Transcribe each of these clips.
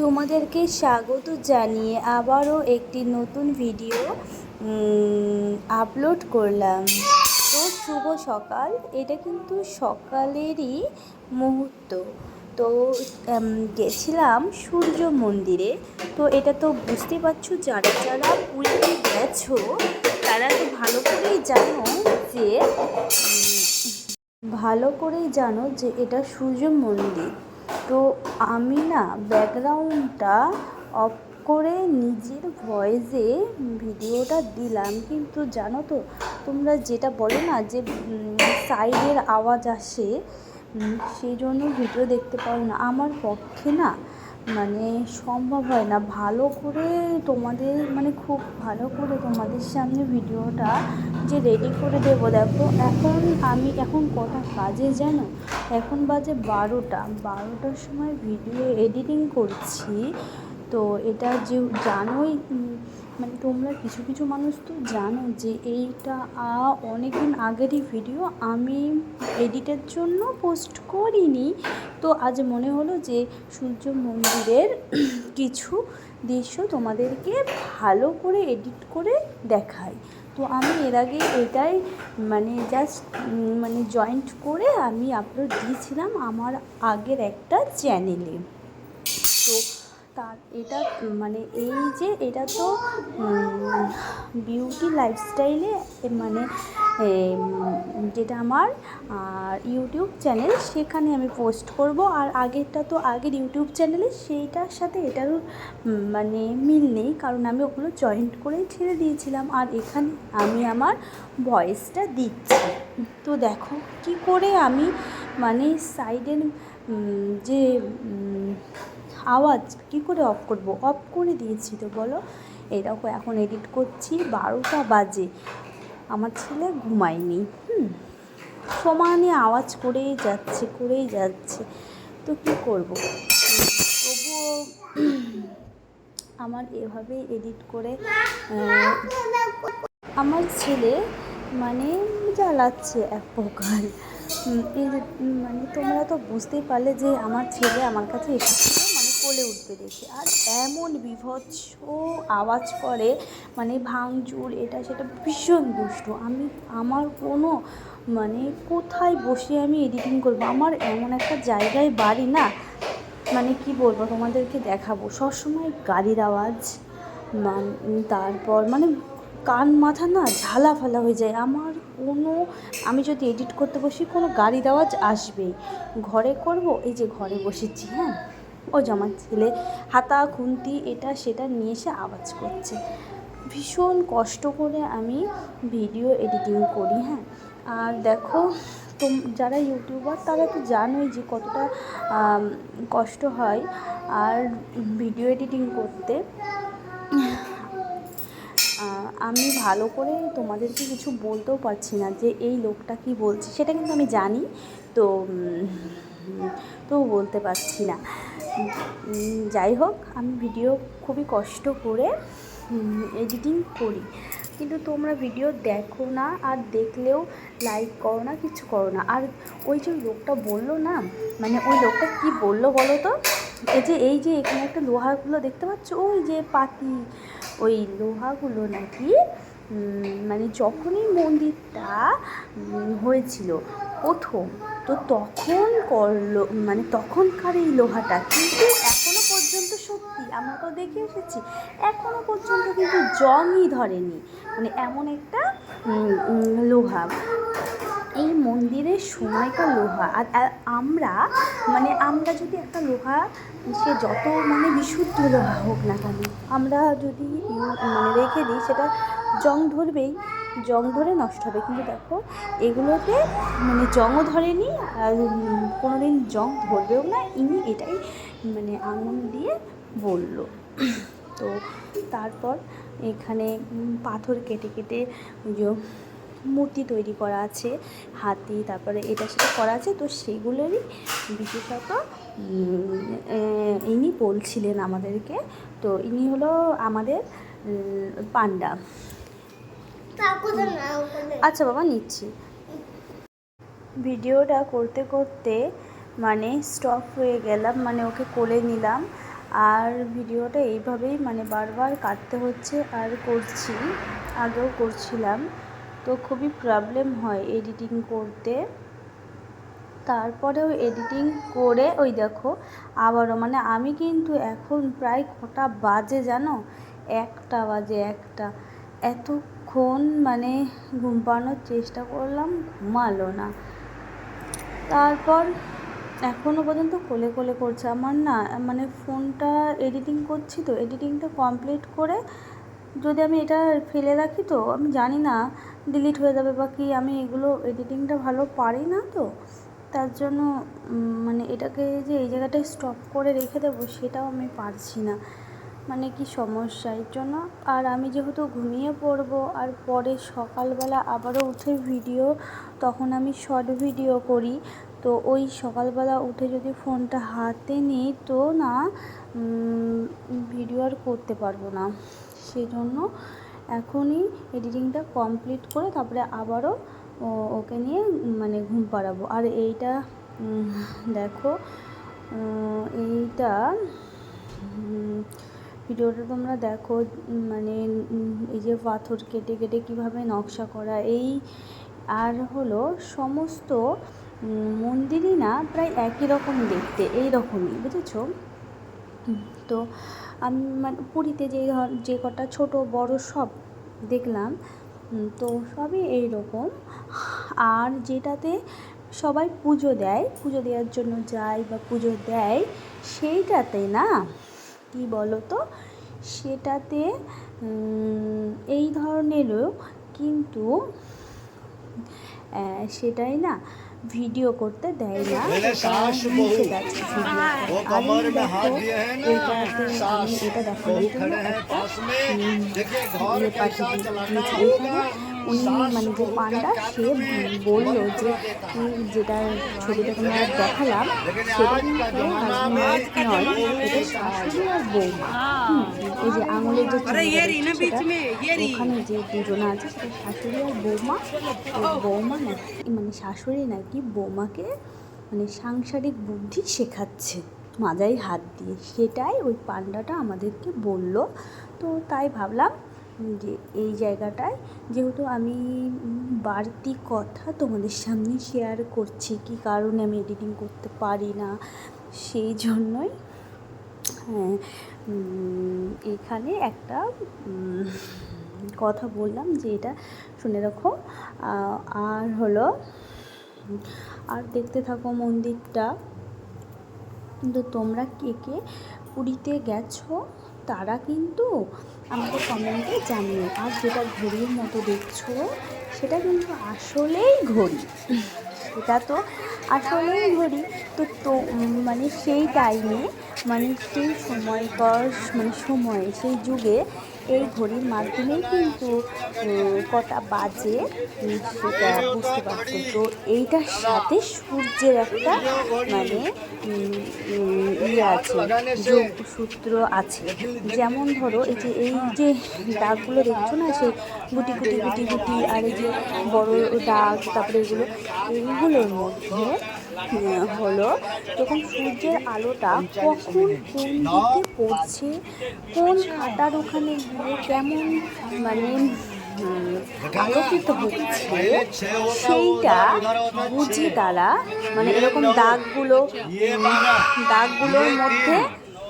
তোমাদেরকে স্বাগত জানিয়ে আবারও একটি নতুন ভিডিও আপলোড করলাম। তো শুভ সকাল। এটা কিন্তু সকালেরই মুহূর্ত। তো গেছিলাম সূর্য মন্দিরে। তো এটা তো বুঝতে পারছ, যারা যারা পুরীতে গেছো, তারা তো ভালো করেই জানো যে ভালো করেই জানো যে এটা সূর্য মন্দির। তো আমি না ব্যাকগ্রাউন্ডটা অফ করে নিজের ভয়েসে ভিডিওটা দিলাম। কিন্তু জানো তো, তোমরা যেটা বলো না যে সাইডের আওয়াজ আসে সেই জন্য ভিডিও দেখতে পারো না। আমার পক্ষে না মানে সম্ভব হয় না। ভালো করে তোমাদের মানে খুব ভালো করে তোমাদের সামনে ভিডিওটা যে রেডি করে দেবো। দেখো, এখন আমি, এখন কটা কাজে জানো? এখন বাজে বারোটা। বারোটার সময় ভিডিও এডিটিং করছি। তো এটা যে জানোই মানে তোমরা কিছু কিছু মানুষ তো জানো যে এইটা অনেকদিন আগেরই ভিডিও আমি এডিটের জন্য পোস্ট করিনি। তো আজ মনে হলো যে সূর্য মন্দিরের কিছু দৃশ্য তোমাদেরকে ভালো করে এডিট করে দেখাই। তো আমি এর আগে এটাই মানে জাস্ট মানে জয়েন্ট করে আমি আপলোড দিয়েছিলাম আমার আগের একটা চ্যানেলে তো তার, এটা মানে এই যে এটা তো বিউটি লাইফস্টাইলে মানে যেটা আমার ইউটিউব চ্যানেল সেখানে আমি পোস্ট করব। আর আগেরটা তো আগের ইউটিউব চ্যানেলে সেইটার সাথে এটার মানে মিল নেই, কারণ আমি ওগুলো জয়েন্ট করেই ছেড়ে দিয়েছিলাম। আর এখানে আমি আমার ভয়েসটা দিচ্ছি। তো দেখো, কি করে আমি মানে সাইডের যে আওয়াজ? কি করে অফ করব? অফ করে দিয়েছি তো, বলো। এই দেখো, এখন এডিট করছি, বারোটা বাজে। আমার ছেলে ঘুমায়নি, হুম। সমানে আওয়াজ করেই যাচ্ছে করেই যাচ্ছে। তো কী করব? তবুও আমার এভাবেই এডিট করে আমার ছেলে মানে জ্বালাচ্ছে এক প্রকার। মানে তোমরা তো বুঝতেই পারলে যে আমার ছেলে আমার কাছে এসেছিল মানে কোলে উঠতে দেখে আর এমন বিভৎস আওয়াজ করে মানে ভাঙচুর, এটা সেটা ভীষণ দুষ্ট। আমি, আমার কোনো মানে কোথায় বসে আমি এডিটিং করব? আমার এমন একটা জায়গায় বাড়ি না মানে কি বলব তোমাদেরকে দেখাবো। সবসময় গাড়ির আওয়াজ তারপর মানে কান মাথা না ঝালা ফালা হয়ে যায়। আমার কোনো, আমি যদি এডিট করতে বসি কোনো গাড়ির আওয়াজ আসবেই। ঘরে করব? এই যে ঘরে বসেছি হ্যাঁ? ও যে আমার ছেলে, হাতা, খুন্তি, এটা, সেটা নিয়ে এসে আওয়াজ করছে। ভীষণ কষ্ট করে আমি ভিডিও এডিটিং করি হ্যাঁ। আর দেখো, তোম, যারা ইউটিউবার, তারা তো জানোই যে কতটা কষ্ট হয় আর ভিডিও এডিটিং করতে। আমি ভালো করে তোমাদেরকে কিছু বলতেও পারছি না যে এই লোকটা কি বলছে, সেটা কিন্তু আমি জানি। তো তো বলতে পারছি না। যাই হোক, আমি ভিডিও খুবই কষ্ট করে এডিটিং করি। কিন্তু তোমরা ভিডিও দেখো না, আর দেখলেও লাইক করো না, কিছু করো না। আর ওই যে লোকটা বলল না মানে ওই লোকটা কি বলল বলো তো? এই যে এই যে এখানে একটা লোহাগুলো দেখতে পাচ্ছ? ওই যে পাতি, ওই লোহাগুলো নাকি মানে যখনই মন্দিরটা হয়েছিল, প্রথম তো তখন করল মানে তখনকার এই লোহাটা, কিন্তু এখনও পর্যন্ত সত্যি, আমরা তো দেখে এসেছি, এখনও পর্যন্ত কিন্তু জংই ধরেনি মানে এমন একটা লোহা। এই মন্দিরের সময়কার লোহা, আর আমরা মানে আমরা যদি একটা লোহা, সে যত মানে বিশুদ্ধ লোহা হোক না কেন, আমরা যদি মানে রেখে দিই, সেটা জং ধরবেই জং ধরে নষ্ট হবে। কিন্তু দেখো, এগুলোতে মানে জংও ধরেনি আর কোনো দিন জং ধরবেও না। ইনি এটাই মানে আঙুল দিয়ে বলল। তো তারপর এখানে পাথর কেটে কেটে যে মূর্তি তৈরি করা আছে, হাতি, তারপরে এটা সেটা করা আছে। তো সেগুলোরই বিশেষত ইনি বলছিলেন আমাদেরকে। তো ইনি হলো আমাদের পান্ডা আচ্ছা বাবা, নিচ্ছি। ভিডিওটা করতে করতে মানে স্টপ হয়ে গেলাম মানে ওকে কোলে নিলাম। আর ভিডিওটা এইভাবেই মানে বারবার কাটতে হচ্ছে আর করছি, আগেও করছিলাম। তো খুবই প্রবলেম হয় এডিটিং করতে। তারপরেও এডিটিং করে, ওই দেখো, আবারও মানে আমি কিন্তু এখন প্রায় কটা বাজে জানো? একটা বাজে একটা। এতক্ষণ মানে ঘুম পাড়ানোর চেষ্টা করলাম, ঘুমালো না। তারপর এখনও পর্যন্ত কোলে কোলে করছে। আমার না মানে ফোনটা এডিটিং করছি তো এডিটিংটা কমপ্লিট করে যদি আমি এটা ফেলে রাখি তো, আমি জানি না ডিলিট হয়ে যাবে বা কি, আমি এগুলো এডিটিংটা ভালো পারি না তো। তার জন্য মানে এটাকে যে এই জায়গাটায় স্টপ করে রেখে দেবো, সেটাও আমি পারছি না। মানে কি সমস্যা এর জন্য? আর আমি যেহেতু ঘুমিয়ে পড়ব, আর পরে সকালবেলা আবারও উঠে ভিডিও তখন আমি শর্ট ভিডিও করি। তো ওই সকালবেলা উঠে যদি ফোনটা হাতে নিই, তো না ভিডিও আর করতে পারব না। সেজন্য এখনই এডিটিংটা কমপ্লিট করে তারপরে আবারও ওকে নিয়ে মানে ঘুম পাড়াবো। আর এইটা দেখো এইটা ভিডিওটা তোমরা দেখো মানে এই যে পাথর কেটে কেটে কীভাবে নকশা করা, এই আর হলো সমস্ত মন্দিরই না, প্রায় একই রকম দেখতে, এই রকমই, বুঝেছ? তো আমি মানে পুরীতে যে যে কটা ছোট, বড় সব দেখলাম তো সবই এই রকম। আর যেটাতে সবাই পুজো দেয়, পুজো দেওয়ার জন্য যায় বা পুজো দেয়, সেইটাতে না কি বলো তো সেটাতে এই ধরনেরও কিন্তু সেটাই না ভিডিও করতে দেয় না। এটা দেখো উনি মানে যে পান্ডা সে বলল যে যেটা ছবিটা তোমরা দেখালাম সেটা বৌমা। এই যে আঙুলের যে ওখানে যে দুজন আছে সেটা শাশুড়ি আর বৌমা। বৌমা নাকি মানে শাশুড়ি নাকি বৌমাকে মানে সাংসারিক বুদ্ধি শেখাচ্ছে মাজায় হাত দিয়ে। সেটাই ওই পান্ডাটা আমাদেরকে বলল। তো তাই ভাবলাম যে এই জায়গাটায়। যেহেতু আমি বাড়তি কথা তোমাদের সামনে শেয়ার করছি, কি কারণে আমি এডিটিং করতে পারি না, সেই জন্যই হ্যাঁ এখানে একটা কথা বললাম যে এটা শুনে রাখো। আর হলো, আর দেখতে থাকো মন্দিরটা। কিন্তু তোমরা কে কে পুরীতে গেছো? তারা কিন্তু আমাকে কমেন্টে জানিও আর যেটা ঘড়ির মতো দেখছ, সেটা কিন্তু আসলেই ঘড়ি। এটা তো আসলেই ঘড়ি। তো তো মানে সেই টাইমে মানে সেই সময়কার মানে সময়, সেই যুগে এই ঘড়ির মাধ্যমেই কিন্তু কটা বাজে সেটা বুঝতে পারছ তো এইটার সাথে সূর্যের একটা মানে ইয়ে আছে, যোগসূত্র আছে। যেমন ধরো, এই যে এই যে দাগগুলো দেখছ না, সেই গুটি গুটি গুটি গুটি, আর এই যে বড় দাগ, তারপরে এগুলো এইগুলোর মধ্যে হলো যখন সূর্যের আলোটা কখন কোন দিকে পড়ছে, কোন খাতার ওখানে গিয়ে কেমন মানে আলোকিত হচ্ছে, সেইটা বুঝে তারা মানে এরকম দাগগুলো দাগগুলোর মধ্যে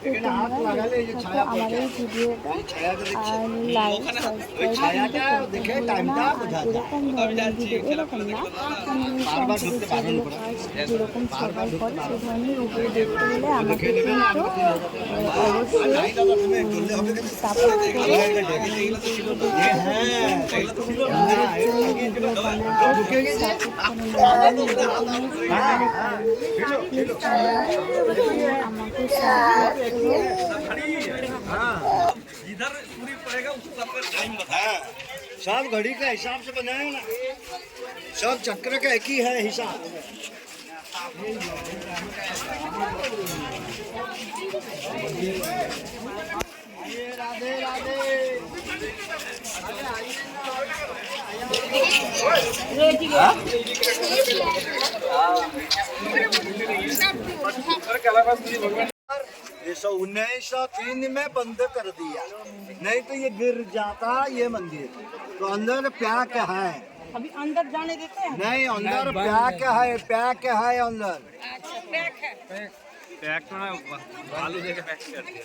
আমার এই ভিডিওটা লাইক এরকম ধরনের ভিডিও আমাকে কিন্তু আমাকে टाइम बताया सब घड़ी का हिसाब से बनाया ना। सब चक्र का एक ही है हिसाब। ये सौ उन्नीस सौ तीन में बंद कर दिया। नहीं तो ये गिर जाता ये मंदिर। तो अंदर प्या क्या है? अभी अंदर जाने देते हैं? नहीं अंदर प्या क्या है प्या क्या है अंदर? अच्छा पैक है? पैक देके पैक कर दिया।